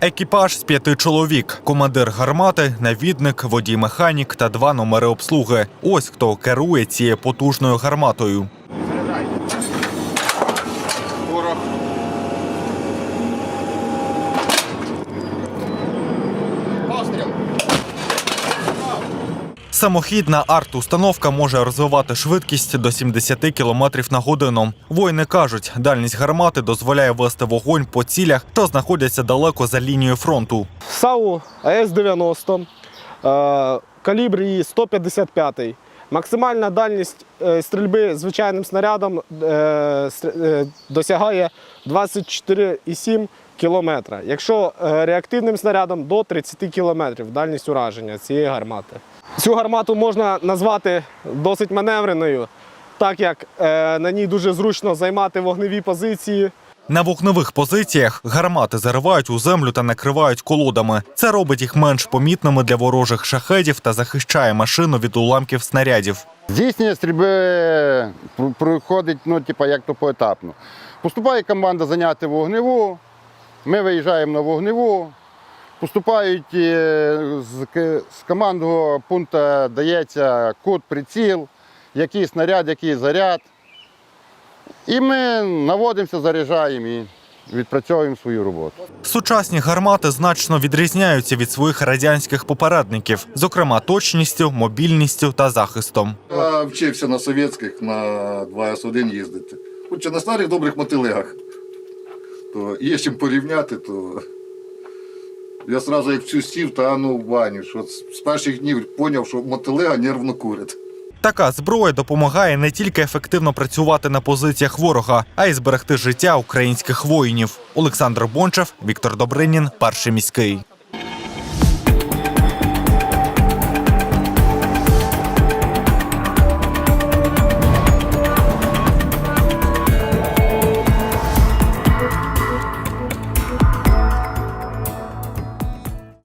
Екіпаж з п'яти чоловік: командир гармати, навідник, водій-механік та два номери обслуги. Ось хто керує цією потужною гарматою. Самохідна арт-установка може розвивати швидкість до 70 км на годину. Воїни кажуть, дальність гармати дозволяє вести вогонь по цілях, що знаходяться далеко за лінією фронту. САУ АС-90, е, калібр її 155. Максимальна дальність е, стрільби звичайним снарядом е, досягає 24,7 кілометра. Якщо реактивним снарядом до 30 кілометрів дальність ураження цієї гармати. Цю гармату можна назвати досить маневреною, так як е, на ній дуже зручно займати вогневі позиції. На вогневих позиціях гармати заривають у землю та накривають колодами. Це робить їх менш помітними для ворожих шахедів та захищає машину від уламків снарядів. Здійснення стрільби пр- проходить, ну, типа, як то поетапно. Поступає команда зайняти вогневу, ми виїжджаємо на вогневу, поступають е, з, з командного пункту дається код, приціл, який снаряд, який заряд. І ми наводимося, заряджаємо і відпрацьовуємо свою роботу. Сучасні гармати значно відрізняються від своїх радянських попередників, зокрема точністю, мобільністю та захистом. Я вчився на совєтських на 2С1 їздити. Хоча на старих добрих мотилегах. То є чим порівняти, то я одразу як всю сів та ну в баню, що з перших днів поняв, що мотилега нервно курить. Така зброя допомагає не тільки ефективно працювати на позиціях ворога, а й зберегти життя українських воїнів. Олександр Бончев, Віктор Добринін, перший міський.